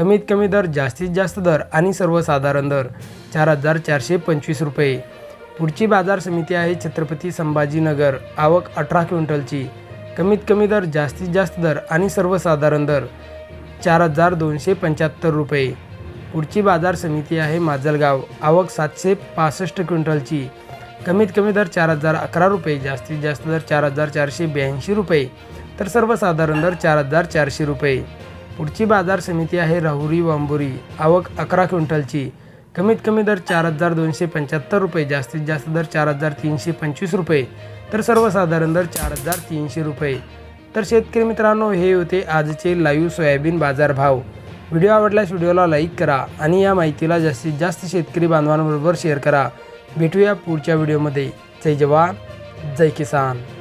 कमीत कमी दर जास्तीत जास्त दर आणि सर्वसाधारण दर चार हजार चारशे पंचवीस रुपये. पुढची बाजार समिती आहे छत्रपती संभाजीनगर. आवक अठरा क्विंटलची. कमीत कमी दर जास्तीत जास्त दर आणि सर्वसाधारण दर चार हजार दोनशे पंच्याहत्तर रुपये. पुढची बाजार समिती आहे माजलगाव. आवक सातशे पासष्ट क्विंटलची. कमीत कमी दर चार हजार अकरा रुपये जास्तीत जास्त दर चार हजार चारशे ब्याऐंशी रुपये. तर सर्वसाधारण दर चार हजार चारशे रुपये. पुढची बाजार समिती आहे राहुरी वांबुरी आवक अकरा क्विंटलची. कमीत कमी दर चार हजार दोनशे पंच्याहत्तर रुपये जास्तीत जास्त दर चार हजार तीनशे पंचवीस रुपये. तर सर्वसाधारण दर चार हजार तीनशे रुपये. तर शेतकरी मित्रांनो हे होते आजचे लाईव्ह सोयाबीन बाजार भाव व्हिडिओ आवडल्यास व्हिडिओला लाईक करा आणि या माहितीला जास्तीत जास्त शेतकरी बांधवांबरोबर शेअर करा. भेटूया पुढच्या व्हिडिओमध्ये. जय जवान जय किसान.